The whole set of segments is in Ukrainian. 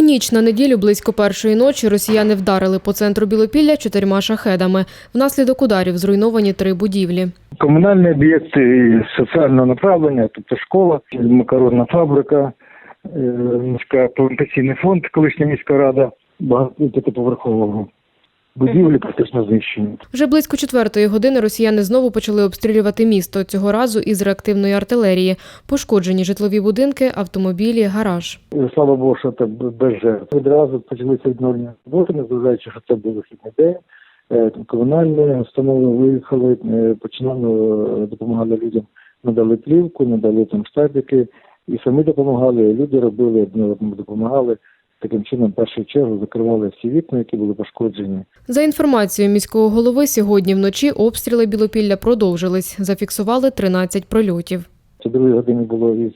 У ніч на неділю близько першої ночі росіяни вдарили по центру Білопілля чотирма шахедами. Внаслідок ударів зруйновані три будівлі. Комунальні об'єкти соціального направлення, тобто школа, макаронна фабрика, е, міська фонд, колишня міська рада, багато п'ятиповерхового. Будівлі практично знищені. Вже близько четвертої години росіяни знову почали обстрілювати місто, цього разу із реактивної артилерії. Пошкоджені житлові будинки, автомобілі, гараж. Слава Богу, що це без жертв. Відразу почалися відновлення роботи, незважаючи, що це був вихідний день. Е, Комунальні установи виїхали, е, починали е, допомагали людям, надали плівку, надали там штабики, і самі допомагали, і люди робили, одне допомагали. Таким чином, в першу чергу закривали всі вікна, які були пошкоджені. За інформацією міського голови, сьогодні вночі обстріли Білопілля продовжились. Зафіксували 13 прольотів. Це другій годині було із,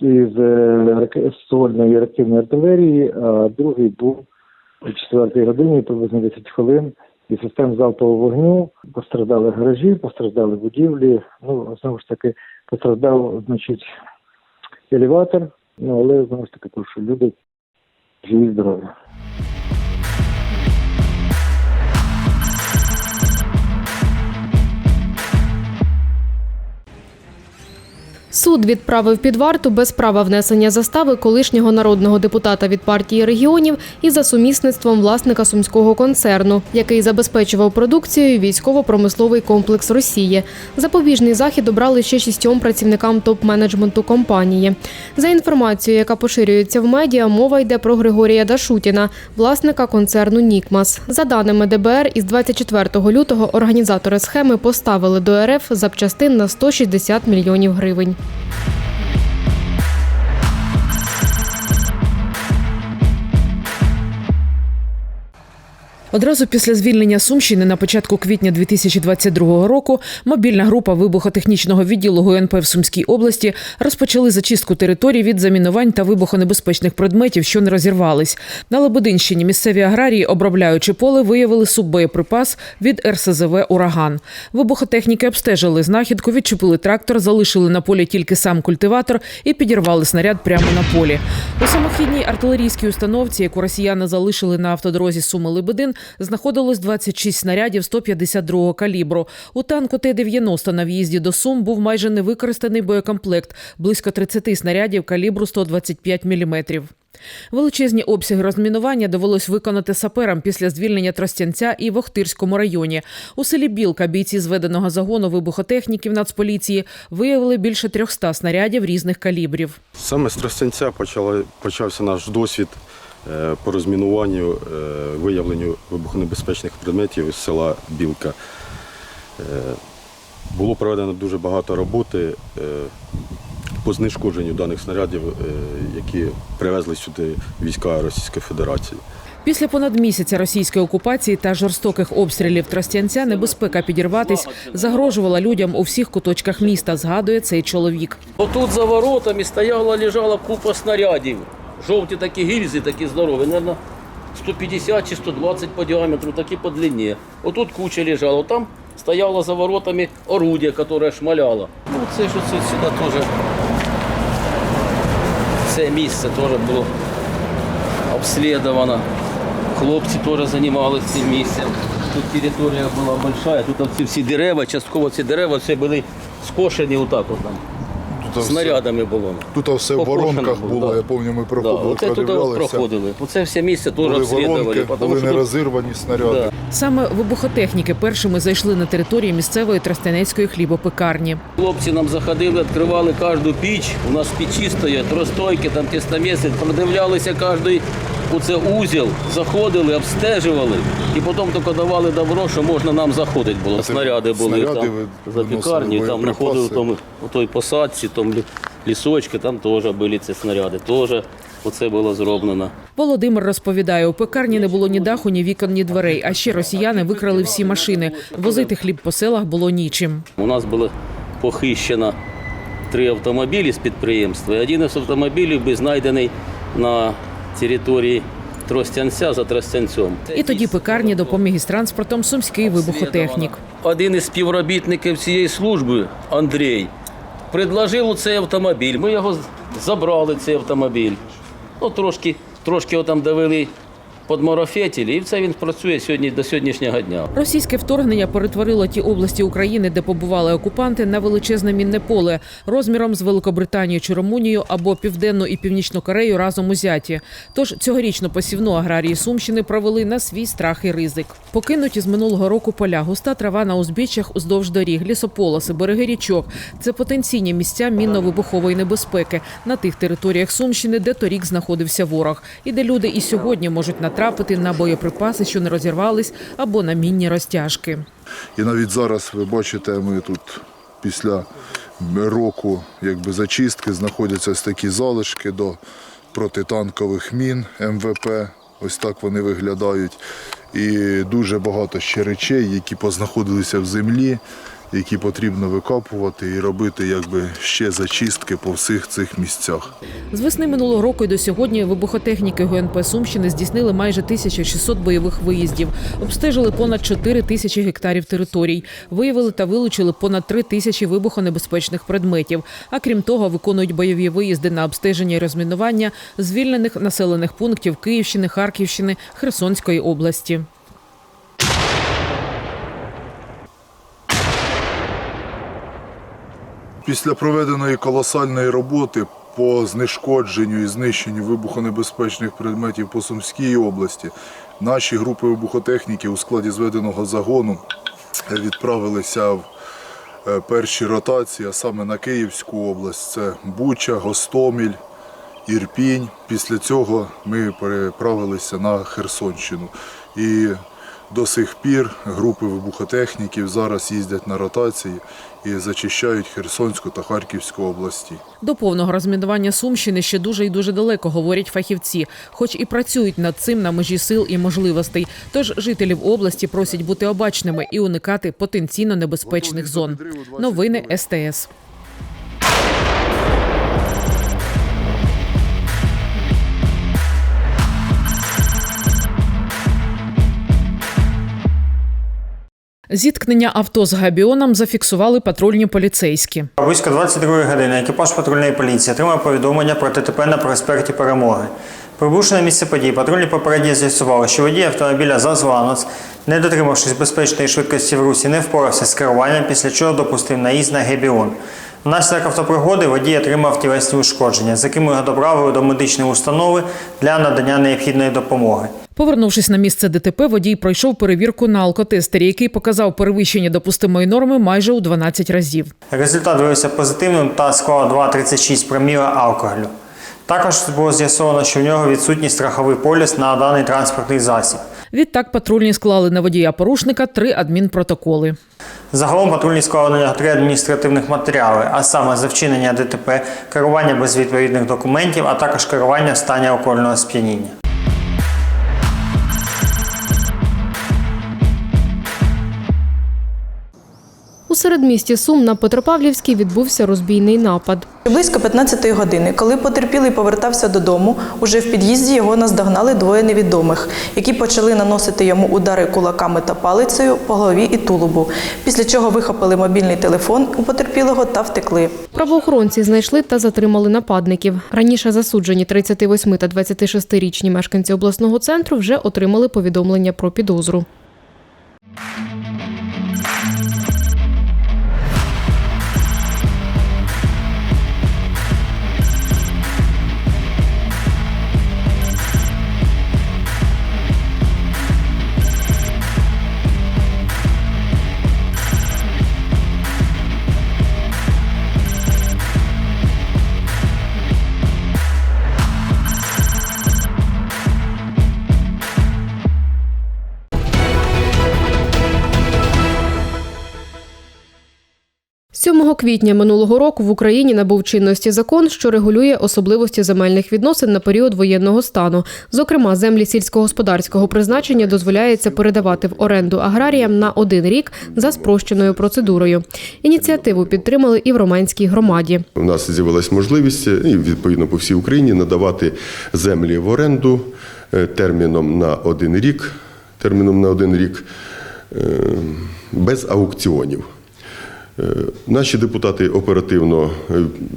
із е, раке- ствольної реактивної артилерії, а другий був о четвертій годині, приблизно 10 хвилин. І систем залпового вогню постраждали гаражі, постраждали будівлі. Ну, знову ж таки, постраждав, значить, елеватор, ну але знову ж таки, тому що люди живі здорові. Суд відправив під варту без права внесення застави колишнього народного депутата від партії регіонів і за сумісництвом власника сумського концерну, який забезпечував продукцією військово-промисловий комплекс Росії. Запобіжний захід обрали ще шістьом працівникам топ-менеджменту компанії. За інформацією, яка поширюється в медіа, мова йде про Григорія Дашутіна, власника концерну Нікмас. За даними ДБР, із 24 лютого організатори схеми поставили до РФ запчастин на 160 мільйонів гривень. Thank you. Одразу після звільнення Сумщини на початку квітня 2022 року мобільна група вибухотехнічного відділу ГУНП в Сумській області розпочали зачистку територій від замінувань та вибухонебезпечних предметів, що не розірвались. На Лебединщині місцеві аграрії, обробляючи поле, виявили суббоєприпас від РСЗВ Ураган. Вибухотехніки обстежили знахідку, відчепили трактор, залишили на полі тільки сам культиватор і підірвали снаряд прямо на полі. У самохідній артилерійській установці, яку росіяни залишили на автодорозі Суми-Лебедин, знаходилось 26 снарядів 152-го калібру. У танку Т-90 на в'їзді до Сум був майже невикористаний боєкомплект – близько 30 снарядів калібру 125 мм. Величезні обсяги розмінування довелось виконати саперам після звільнення Тростянця і в Охтирському районі. У селі Білка бійці зведеного загону вибухотехніків Нацполіції виявили більше 300 снарядів різних калібрів. Саме з Тростянця почали, почався наш досвід по розмінуванню, е, виявленню вибухонебезпечних предметів з села Білка. Е, Було проведено дуже багато роботи е, по знешкодженню даних снарядів, е, які привезли сюди війська Російської Федерації. Після понад місяця російської окупації та жорстоких обстрілів Тростянця небезпека підірватись загрожувала людям у всіх куточках міста. Згадує цей чоловік. Отут за воротами стояла, лежала купа снарядів. Жовті такі гільзи, такі здорові, мабуть, 150 чи 120 по діаметру, такі по длині. Отут куча лежала, там стояло за воротами орудие, яке шмаляло. Ну, це ж оце сюди теж. Це місце теж було обслідовано. Хлопці теж займалися цим місцем. Тут територія була велика, тут ці всі дерева, частково ці дерева все були скошені отак от там. Тут все, Снарядами було. тут все в воронках було, було, да. я пам'ятаю, ми Да, проходили, оце туди продивлялися. проходили. Оце все місце теж обслідували. воронки, були що тут- нерозірвані снаряди. Да. Саме вибухотехніки першими зайшли на території місцевої тростянецької хлібопекарні. Хлопці нам заходили, відкривали кожну піч. У нас печі стоять, розстойки, там тістоміси, продивлялися кожний оце узіл, заходили, обстежували. І потім тільки давали добро, що можна нам заходити було. Снаряди були снаряди там ви за виносили, пекарню, там боєприпаси? знаходили тому, у той посадці, там лі- лісочки, там теж були ці снаряди. Теж оце було зроблено. Володимир розповідає, у пекарні не було ні даху, ні вікон, ні дверей. А ще росіяни викрали всі машини. Возити хліб по селах було нічим. У нас було похищено три автомобілі з підприємства. І один із автомобілів був знайдений на території Тростянця за Тростянцем. І тоді пекарні допоміг із транспортом сумський вибухотехнік. Один із співробітників цієї служби, Андрій, предложив цей автомобіль. Ми його забрали, цей автомобіль. Ну, трошки, трошки його там довели подмарафетілі, і це він працює сьогодні до сьогоднішнього дня. Російське вторгнення перетворило ті області України, де побували окупанти, на величезне мінне поле розміром з Великобританією чи Румунією або Південну і Північну Корею разом узяті. Тож цьогорічну посівну аграрії Сумщини провели на свій страх і ризик. Покинуті з минулого року поля, густа трава на узбіччях уздовж доріг, лісополоси, береги річок це потенційні місця мінно-вибухової небезпеки на тих територіях Сумщини, де торік знаходився ворог, і де люди і сьогодні можуть натрапити на боєприпаси, що не розірвались, або на мінні розтяжки. І навіть зараз ви бачите, ми тут після року якби, зачистки знаходяться ось такі залишки до протитанкових мін МВП. Ось так вони виглядають. І дуже багато ще речей, які познаходилися в землі, які потрібно викопувати і робити якби, ще зачистки по всіх цих місцях. З весни минулого року і до сьогодні вибухотехніки ГНП Сумщини здійснили майже 1600 бойових виїздів, обстежили понад 4 тисячі гектарів територій, виявили та вилучили понад 3 тисячі вибухонебезпечних предметів. А крім того, виконують бойові виїзди на обстеження і розмінування звільнених населених пунктів Київщини, Харківщини, Херсонської області. Після проведеної колосальної роботи по знешкодженню і знищенню вибухонебезпечних предметів по Сумській області, наші групи вибухотехніки у складі зведеного загону відправилися в е, перші ротації, а саме на Київську область. Це Буча, Гостоміль, Ірпінь. Після цього ми переправилися на Херсонщину. І до сих пір групи вибухотехніків зараз їздять на ротації і зачищають Херсонську та Харківську області. До повного розмінування Сумщини ще дуже і дуже далеко, говорять фахівці, хоч і працюють над цим на межі сил і можливостей. Тож жителів області просять бути обачними і уникати потенційно небезпечних зон. Новини СТС. Зіткнення авто з габіоном зафіксували патрульні поліцейські. Близько 22 години екіпаж патрульної поліції отримав повідомлення про ТТП на проспекті Перемоги. Прибувши на місце події, патрульні попередньо з'ясували, що водій автомобіля «ЗАЗ-Ланос», не дотримавшись безпечної швидкості в русі, не впорався з керуванням, після чого допустив наїзд на Гебіон. Внаслідок автопригоди водій отримав тілесні ушкодження, з якими його доправили до медичної установи для надання необхідної допомоги. Повернувшись на місце ДТП, водій пройшов перевірку на алкотестері, який показав перевищення допустимої норми майже у 12 разів. Результат виявився позитивним та склав 2,36 проміла алкоголю. Також було з'ясовано, що в нього відсутній страховий поліс на даний транспортний засіб. Відтак патрульні склали на водія порушника три адмінпротоколи. Загалом патрульні склали три адміністративних матеріали, а саме за вчинення ДТП, керування без відповідних документів, а також керування в стані алкогольного сп'яніння. Середмісті Сум на Петропавлівській відбувся розбійний напад. Близько 15-ї години, коли потерпілий повертався додому, уже в під'їзді його наздогнали двоє невідомих, які почали наносити йому удари кулаками та палицею по голові і тулубу, після чого вихопили мобільний телефон у потерпілого та втекли. Правоохоронці знайшли та затримали нападників. Раніше засуджені 38 та 26-річні мешканці обласного центру вже отримали повідомлення про підозру. 7 квітня минулого року в Україні набув чинності закон, що регулює особливості земельних відносин на період воєнного стану. Зокрема, землі сільськогосподарського призначення дозволяється передавати в оренду аграріям на один рік за спрощеною процедурою. Ініціативу підтримали і в Романській громаді. У нас з'явилась можливість і відповідно по всій Україні надавати землі в оренду е, терміном на один рік, терміном на один рік е, без аукціонів. Е, Наші депутати оперативно е,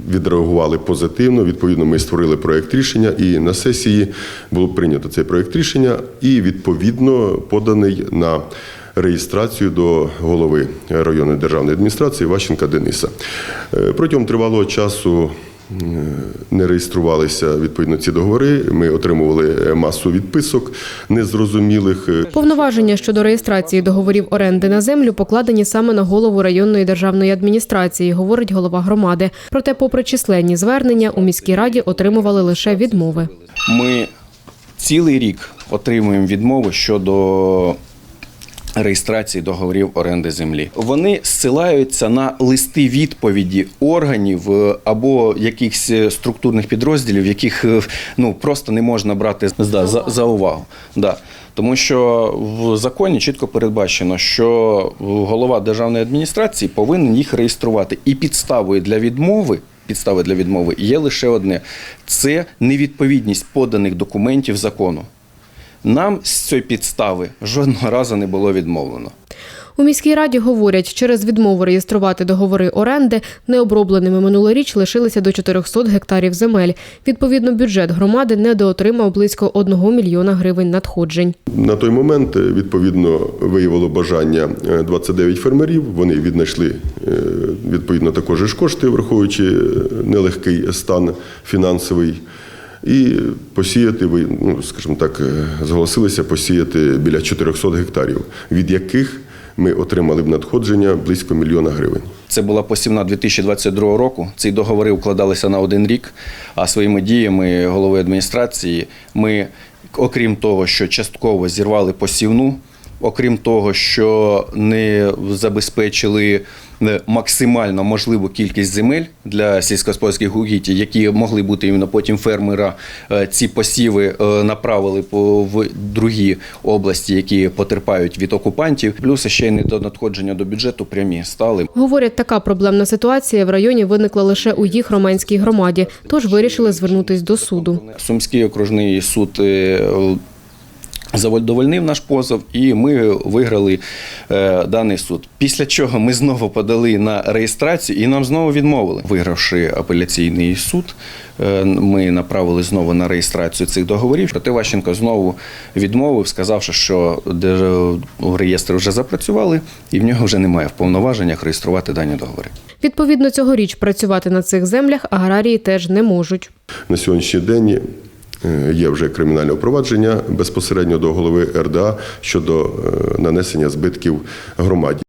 відреагували позитивно. Відповідно, ми створили проєкт рішення, і на сесії було прийнято цей проєкт рішення і відповідно поданий на реєстрацію до голови районної державної адміністрації Ващенка Дениса. Е, Протягом тривалого часу не реєструвалися відповідно ці договори. Ми отримували е, масу відписок незрозумілих. Е, Повноваження щодо реєстрації договорів оренди на землю покладені саме на голову районної державної адміністрації, говорить голова громади. Проте, попри численні звернення, у міській раді отримували лише відмови. Ми цілий рік отримуємо відмови щодо реєстрації договорів оренди землі. Вони зсилаються на листи відповіді органів е, або якихось е, структурних підрозділів, яких е, ну просто не можна брати да, за, за увагу. Да. Тому що в законі чітко передбачено, що голова державної адміністрації повинен їх реєструвати. І підставою для відмови підстави для відмови є лише одне: це невідповідність поданих документів закону. Нам з цієї підстави жодного разу не було відмовлено. У міській раді говорять, через відмову реєструвати договори оренди необробленими минулоріч лишилися до 400 гектарів земель. Відповідно, бюджет громади недоотримав близько 1 мільйона гривень надходжень. На той момент е, відповідно виявило бажання е, 29 фермерів. Вони віднайшли е, відповідно також і кошти, враховуючи е, нелегкий стан фінансовий. І посіяти, ну, скажімо так, е, зголосилися посіяти біля 400 гектарів, від яких ми отримали б надходження близько мільйона гривень. Це була посівна 2022 року. Ці договори укладалися на один рік. А своїми діями голови адміністрації ми, окрім того, що частково зірвали посівну, окрім того, що не забезпечили максимально можливу кількість земель для сільськогосподарських угідь, які могли бути іменно потім фермера, е, ці посіви е, направили в другі області, які потерпають від окупантів. Плюс ще й недонадходження до бюджету прямі стали. Говорять, така проблемна ситуація в районі виникла лише у їх романській громаді, тож вирішили звернутись до суду. Сумський окружний суд е, задовольнив наш позов, і ми виграли е, даний суд. Після чого ми знову подали на реєстрацію і нам знову відмовили. Вигравши апеляційний суд, е, ми направили знову на реєстрацію цих договорів. Проте Ващенко знову відмовив, сказавши, що реєстри вже запрацювали, і в нього вже немає в повноваженнях реєструвати дані договори. Відповідно, цьогоріч працювати на цих землях аграрії теж не можуть. На сьогоднішній день є вже кримінальне провадження безпосередньо до голови РДА щодо е, нанесення збитків громаді.